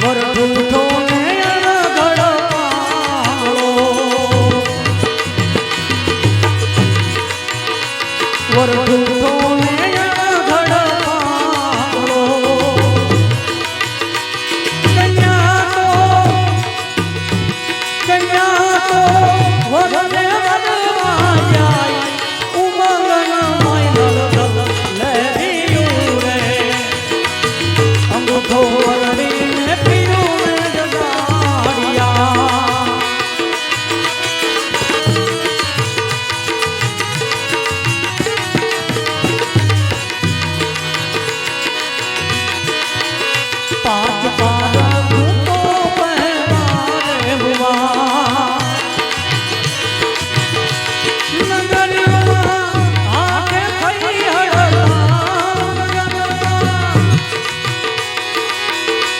মোর বুধো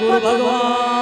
ભગવાન